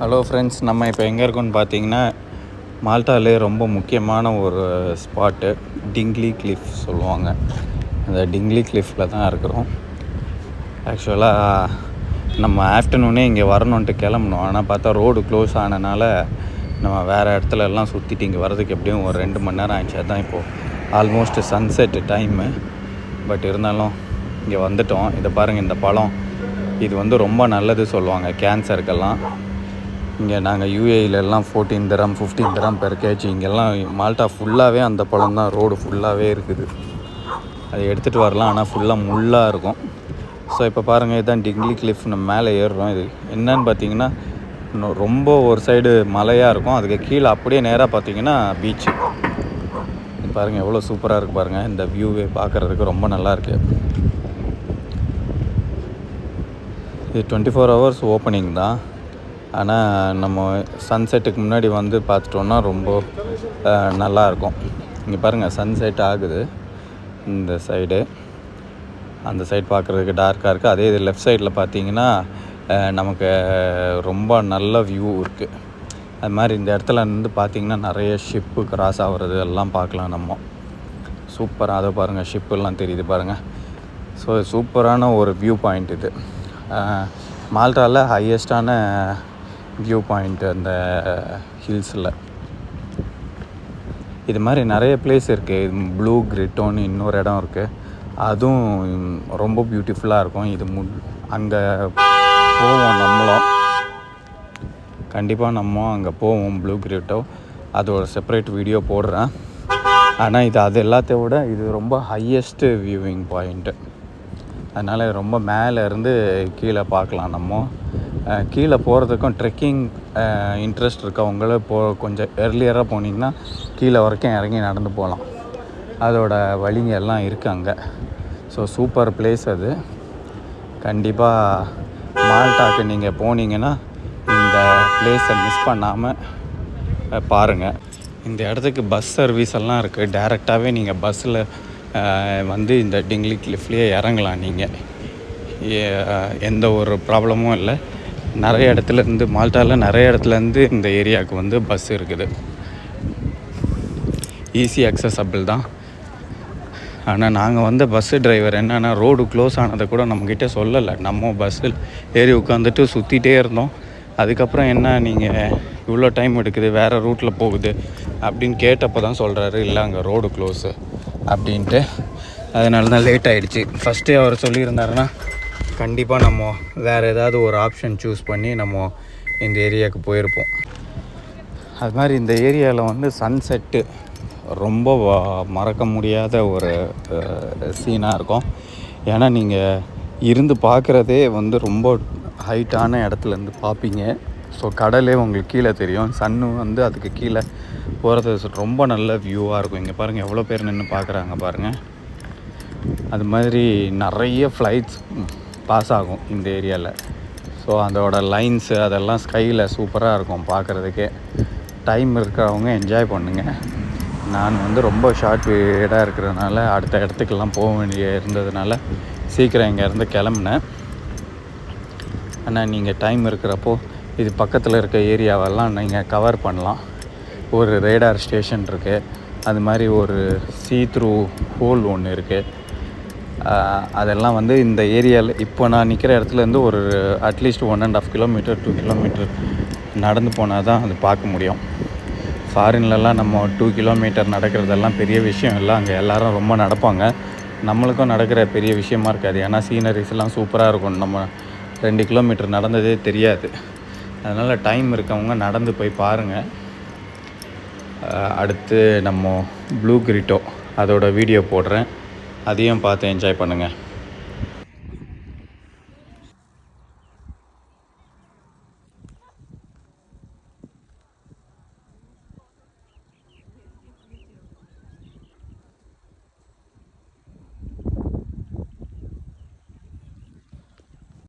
Hello friends நம்ம இப்போ எங்கே இருக்கோம்னு பார்த்தீங்கன்னா மால்டாலே ரொம்ப முக்கியமான ஒரு ஸ்பாட்டு டிங்லி கிளிஃப் சொல்லுவாங்க. அந்த டிங்லி கிளிஃபில் தான் இருக்கிறோம். ஆக்சுவலாக நம்ம ஆஃப்டர்நூனே இங்கே வரணுன்ட்டு கிளம்பணும் ஆனால் பார்த்தா ரோடு க்ளோஸ் ஆனனால நம்ம வேறு இடத்துல எல்லாம் சுற்றிட்டு இங்கே வரதுக்கு எப்படியும் ஒரு ரெண்டு மணி நேரம் ஆயிடுச்சு. அதுதான் இப்போது ஆல்மோஸ்ட் சன்செட் டைமு பட் இருந்தாலும் இங்கே வந்துட்டோம். இதை பாருங்கள் இந்த பழம். இது வந்து ரொம்ப நல்லது சொல்லுவாங்க. கேன்சருக்கெல்லாம் இங்கே நாங்கள் யூஏஇலெல்லாம் ஃபோர்டீன் தரம் ஃபிஃப்டீன் தரம் பெர் கேஜி இங்கெல்லாம் மால்ட்டா ஃபுல்லாகவே அந்த பழம் தான். ரோடு ஃபுல்லாகவே இருக்குது. அதை எடுத்துகிட்டு வரலாம். ஆனால் ஃபுல்லாக முள்ளாக இருக்கும். ஸோ இப்போ பாருங்கள் இதுதான் டிங்லி கிளிஃப் நம்ம மேலே ஏறுறோம். இது என்னன்னு பார்த்தீங்கன்னா ரொம்ப ஒரு சைடு மலையாக இருக்கும். அதுக்கு கீழே அப்படியே நேராக பார்த்தீங்கன்னா பீச்சு பாருங்கள் எவ்வளோ சூப்பராக இருக்குது பாருங்கள் இந்த வியூவே பார்க்குறதுக்கு ரொம்ப நல்லா இருக்குது இது டுவெண்ட்டி ஃபோர் ஹவர்ஸ் ஓப்பனிங் தான். ஆனால் நம்ம சன்செட்டுக்கு முன்னாடி வந்து பார்த்துட்டோன்னா ரொம்ப நல்லாயிருக்கும். நல்லா இருக்கும் இங்கே பாருங்கள் சன்செட் ஆகுது. இந்த சைடு அந்த சைடு பார்க்குறதுக்கு டார்க்காக இருக்குது அதே இது லெஃப்ட் சைடில் பார்த்தீங்கன்னா நமக்கு ரொம்ப நல்ல வியூ இருக்குது அது மாதிரி இந்த இடத்துல இருந்து பார்த்திங்கன்னா நிறைய ஷிப்பு கிராஸ் ஆகிறது எல்லாம் பார்க்கலாம் நம்ம. சூப்பராக அதை பாருங்கள் ஷிப்பெல்லாம் தெரியுது பாருங்கள் ஸோ சூப்பரான ஒரு வியூ பாயிண்ட் இது மால்டாவில் ஹையஸ்டான வியூ பாயிண்ட் அந்த ஹில்ஸில். இது மாதிரி நிறைய பிளேஸ் இருக்குது ப்ளூ கிரிட்டோன்னு இன்னொரு இடம் இருக்குது அதுவும் ரொம்ப பியூட்டிஃபுல்லாக இருக்கும். இது மு அங்கே போவோம் நம்மளும். கண்டிப்பாக நம்ம அங்கே போவோம் ப்ளூ கிரிட்டோ அது ஒரு செப்பரேட் வீடியோ போடுறேன். ஆனால் இது அது எல்லாத்தையும் விட இது ரொம்ப ஹையஸ்ட்டு வியூவிங் பாயிண்ட்டு அதனால் ரொம்ப மேலேருந்து கீழே பார்க்கலாம் நம்ம. கீழே போகிறதுக்கும் ட்ரெக்கிங் இன்ட்ரெஸ்ட் இருக்கவங்கள போ கொஞ்சம் ஏர்லியராக போனீங்கன்னா கீழே வரைக்கும் இறங்கி நடந்து போகலாம். அதோட வழிங்க எல்லாம் இருக்குது அங்கே. ஸோ சூப்பர் பிளேஸ் அது. கண்டிப்பாக மால்டாக்கு நீங்கள் போனீங்கன்னா இந்த பிளேஸை மிஸ் பண்ணாமல் பாருங்கள் இந்த இடத்துக்கு பஸ் சர்வீஸ் எல்லாம் இருக்குது டேரெக்டாகவே நீங்கள் பஸ்ஸில் வந்து இந்த டிங்லி கிளிஃப்லேயே இறங்கலாம் நீங்கள் எந்த ஒரு ப்ராப்ளமும் இல்லை. நிறைய இடத்துல இருந்து மால்ட்டாவில் நிறைய இடத்துலேருந்து இந்த ஏரியாவுக்கு வந்து பஸ் இருக்குது. ஈஸி அக்சஸபிள் தான். ஆனால் நாங்கள் வந்த பஸ்ஸு டிரைவர் என்னென்னா ரோடு க்ளோஸ் ஆனதை கூட நம்மக்கிட்ட சொல்லலை. நம்ம பஸ்ஸில் ஏறி உட்காந்துட்டு சுற்றிட்டே இருந்தோம். அதுக்கப்புறம் என்ன நீங்கள் இவ்வளோ டைம் எடுக்குது வேறு ரூட்டில் போகுது அப்படின்னு கேட்டப்போ தான் சொல்கிறாரு இல்லை அங்கே ரோடு க்ளோஸு அப்படின்ட்டு. அதனால தான் லேட் ஆகிடுச்சு ஃபஸ்ட்டே அவர் சொல்லியிருந்தாருன்னா கண்டிப்பாக நம்ம வேறு ஏதாவது ஒரு ஆப்ஷன் சூஸ் பண்ணி நம்ம இந்த ஏரியாவுக்கு போயிருப்போம். அது மாதிரி இந்த ஏரியாவில் வந்து சன்செட்டு ரொம்ப மறக்க முடியாத ஒரு சீனாக இருக்கும். ஏன்னா நீங்கள் இருந்து பார்க்குறதே வந்து ரொம்ப ஹைட்டான இடத்துலேருந்து பார்ப்பீங்க ஸோ கடலே உங்களுக்கு கீழே தெரியும். சன்னு வந்து அதுக்கு கீழே போகிறது ரொம்ப நல்ல வியூவாக இருக்கும். இங்கே பாருங்கள் எவ்வளோ பேர் நின்று பார்க்குறாங்க பாருங்கள் அது மாதிரி நிறைய ஃப்ளைட்ஸ் பாஸ் ஆகும் இந்த ஏரியாவில் ஸோ அதோட லைன்ஸு அதெல்லாம் ஸ்கையில் சூப்பராக இருக்கும் பார்க்குறதுக்கே டைம் இருக்கிறவங்க என்ஜாய் பண்ணுங்கள் நான் வந்து ரொம்ப ஷார்ட் பீரியடாக இருக்கிறதுனால அடுத்த இடத்துக்கெல்லாம் போக வேண்டிய இருந்ததுனால சீக்கிரம் இங்கேருந்து கிளம்புனேன். ஆனால் நீங்கள் டைம் இருக்கிறப்போ இது பக்கத்தில் இருக்க ஏரியாவெல்லாம் நீங்கள் கவர் பண்ணலாம். ஒரு ரேடார் ஸ்டேஷன் இருக்குது அது மாதிரி ஒரு சீ த்ரூ ஹோல் ஒன்று இருக்குது அதெல்லாம் வந்து இந்த ஏரியாவில் இப்போ நான் நிற்கிற இடத்துலேருந்து ஒரு at least one and half kilometre two kilometre நடந்து போனால் தான் அது பார்க்க முடியும். ஃபாரின்லலாம் நம்ம டூ கிலோமீட்டர் நடக்கிறதெல்லாம் பெரிய விஷயம் இல்லை. அங்கே எல்லோரும் ரொம்ப நடப்பாங்க. நம்மளுக்கும் நடக்கிற பெரிய விஷயமா இருக்காது. ஏன்னா சீனரிஸ்லாம் சூப்பராக இருக்கும். நம்ம ரெண்டு கிலோமீட்டர் நடந்ததே தெரியாது. அதனால் டைம் இருக்கவங்க நடந்து போய் பாருங்கள் அடுத்து நம்ம ப்ளூ கிரிட்டோ அதோட வீடியோ போடுறேன். அதையும் பார்த்து என்ஜாய் பண்ணுங்கள்